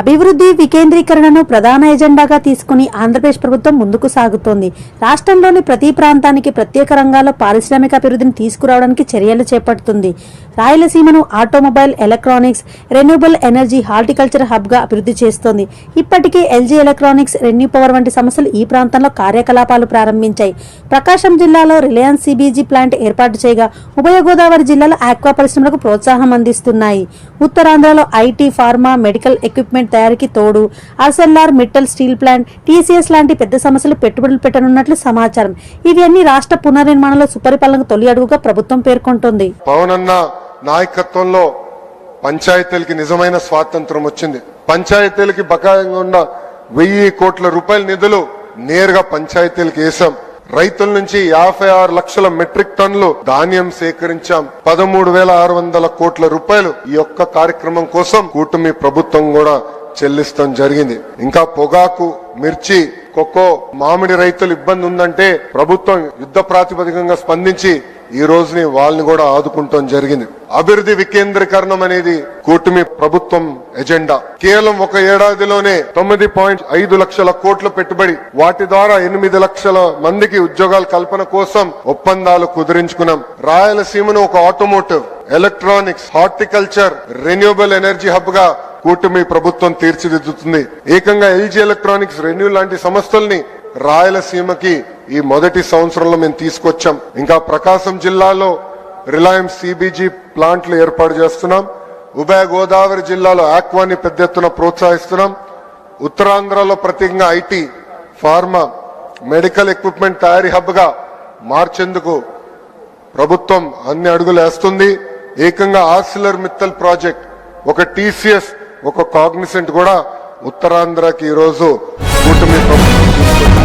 అభివృద్ధి వికేంద్రీకరణను ప్రధాన ఎజెండాగా తీసుకుని ఆంధ్రప్రదేశ్ ప్రభుత్వం ముందుకు సాగుతోంది. రాష్ట్రంలోని ప్రతి ప్రాంతానికి ప్రత్యేక రంగాల్లో పారిశ్రామిక అభివృద్ధిని తీసుకురావడానికి చర్యలు చేపడుతుంది. రాయలసీమను automobile electronics renewable energy horticulture హబ్గా అభివృద్ధి చేస్తోంది. ఇప్పటికే ఎల్జీ ఎలక్ట్రానిక్స్ రెన్యూ పవర్ వంటి సంస్థలు ఈ ప్రాంతంలో కార్యకలాపాలు ప్రారంభించాయి. ప్రకాశం జిల్లాలో రిలయన్స్ సిబీజీ ప్లాంట్ ఏర్పాటు చేయగా ఉభయ గోదావరి జిల్లాలో ఆక్వా పరిశ్రమలకు ప్రోత్సాహం అందిస్తున్నాయి. ఉత్తరాంధ్రలో ఐటీ ఫార్మా మెడికల్ ఎక్విప్మెంట్ తయారీకి తోడు Arcelor Mittal steel plant TCS లాంటి పెద్ద సమస్యలు పెట్టుబడులు పెట్టనున్నట్లు సమాచారం. ఇవన్నీ రాష్ట్ర పునర్నిర్మాణంలో సుపరిపాలనకు తొలి అడుగుగా ప్రభుత్వం పేర్కొంటోంది. పవనన్న నాయకత్వంలో పంచాయతీలకి నిజమైన స్వాతంత్రం వచ్చింది. పంచాయతీలకి బకాయంగా ఉన్న వెయ్యి కోట్ల రూపాయల నిధులు నేరుగా పంచాయతీలకు వేసాం. రైతుల నుంచి యాభై ఆరు లక్షల మెట్రిక్ టన్నులు ధాన్యం సేకరించాం. పదమూడు వేల ఆరు వందల కోట్ల రూపాయలు ఈ యొక్క కార్యక్రమం కోసం కూటమి ప్రభుత్వం కూడా చెల్లిస్తాం జరిగింది. ఇంకా పొగాకు మిర్చి కొక్కో మామిడి రైతులు ఇబ్బంది ఉందంటే ప్రభుత్వం యుద్ధ ప్రాతిపదికంగా స్పందించి ఈ రోజుని వాళ్ళని కూడా ఆదుకుంటాం జరిగింది. అభివృద్ధి వికేంద్రీకరణం అనేది కూటమి ప్రభుత్వం ఎజెండా. కేవలం ఒక ఏడాదిలోనే తొమ్మిది పాయింట్ ఐదు లక్షల కోట్ల పెట్టుబడి వాటి ద్వారా ఎనిమిది లక్షల మందికి ఉద్యోగాల కల్పన కోసం ఒప్పందాలు కుదిరించుకున్నాం. రాయలసీమను ఒక automotive electronics horticulture renewable energy హబ్గా కూటమి ప్రభుత్వం తీర్చిదిద్దుతుంది. ఏకంగా ఎల్జీ ఎలక్ట్రానిక్స్ రెన్యూ లాంటి సంస్థల్ని రాయలసీమకి ఈ మొదటి సంవత్సరంలో మేము తీసుకొచ్చాం. ఇంకా ప్రకాశం జిల్లాలో రిలయన్స్ సిబిజీ ప్లాంట్లు ఏర్పాటు చేస్తున్నాం. ఉభయ గోదావరి జిల్లాలో ఆక్వాని పెద్ద ఎత్తున ప్రోత్సహిస్తున్నాం. ఉత్తరాంధ్రలో ప్రత్యేకంగా ఐటీ ఫార్మా మెడికల్ ఎక్విప్మెంట్ తయారీ హబ్గా మార్చేందుకు ప్రభుత్వం అన్ని అడుగులు వేస్తుంది. ఏకంగా ఆర్సిలర్ మిత్తల్ ప్రాజెక్ట్ ఒక టీసీఎస్ ఒక కాగ్నిసెంట్ కూడా ఉత్తరాంధ్రకి ఈరోజు కూటమి ప్రభుత్వం